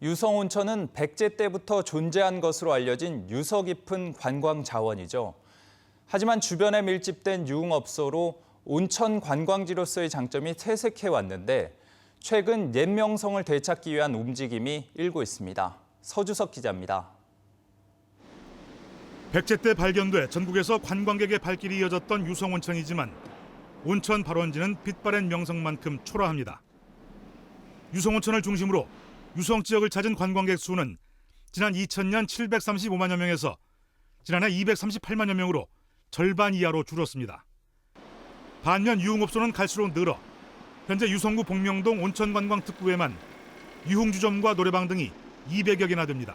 유성온천은 백제 때부터 존재한 것으로 알려진 유서 깊은 관광 자원이죠. 하지만 주변에 밀집된 유흥업소로 온천 관광지로서의 장점이 퇴색해 왔는데 최근 옛 명성을 되찾기 위한 움직임이 일고 있습니다. 서주석 기자입니다. 백제 때 발견돼 전국에서 관광객의 발길이 이어졌던 유성온천이지만 온천 발원지는 빛바랜 명성만큼 초라합니다. 유성온천을 중심으로 유성 지역을 찾은 관광객 수는 지난 2000년 735만여 명에서 지난해 238만여 명으로 절반 이하로 줄었습니다. 반면 유흥업소는 갈수록 늘어 현재 유성구 복명동 온천관광특구에만 유흥주점과 노래방 등이 200여 개나 됩니다.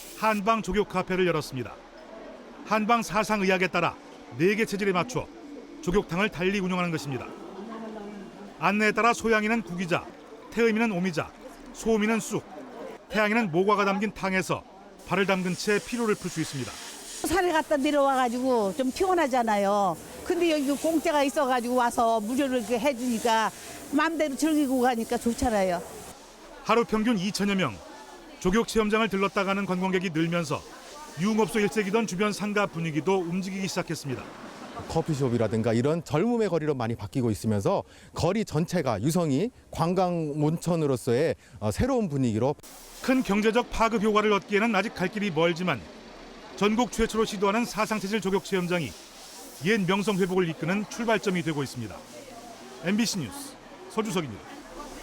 한방 조격 카페를 열었습니다. 한방 사상의학에 따라 네개 체질에 맞춰 조격탕을 달리 운영하는 것입니다. 안내에 따라 소양이는 구기자, 태음이는 오미자, 소음이는 쑥, 태양이는 모과가 담긴 탕에서 발을 담근 채 피로를 풀 수 있습니다. 산에 갔다 내려와가지고 좀 피곤하잖아요. 근데 여기 공짜가 있어가지고 와서 무료로 이렇게 해주니까 마음대로 즐기고 가니까 좋잖아요. 하루 평균 2천여 명 조격 체험장을 들렀다 가는 관광객이 늘면서 유흥업소 일색이던 주변 상가 분위기도 움직이기 시작했습니다. 커피숍이라든가 이런 젊음의 거리로 많이 바뀌고 있으면서 거리 전체가 유성이 관광 온천으로서의 어, 새로운 분위기로 큰 경제적 파급 효과를 얻기에는 아직 갈 길이 멀지만 전국 최초로 시도하는 사상체질 조격 체험장이 옛 명성 회복을 이끄는 출발점이 되고 있습니다. MBC 뉴스 서주석입니다.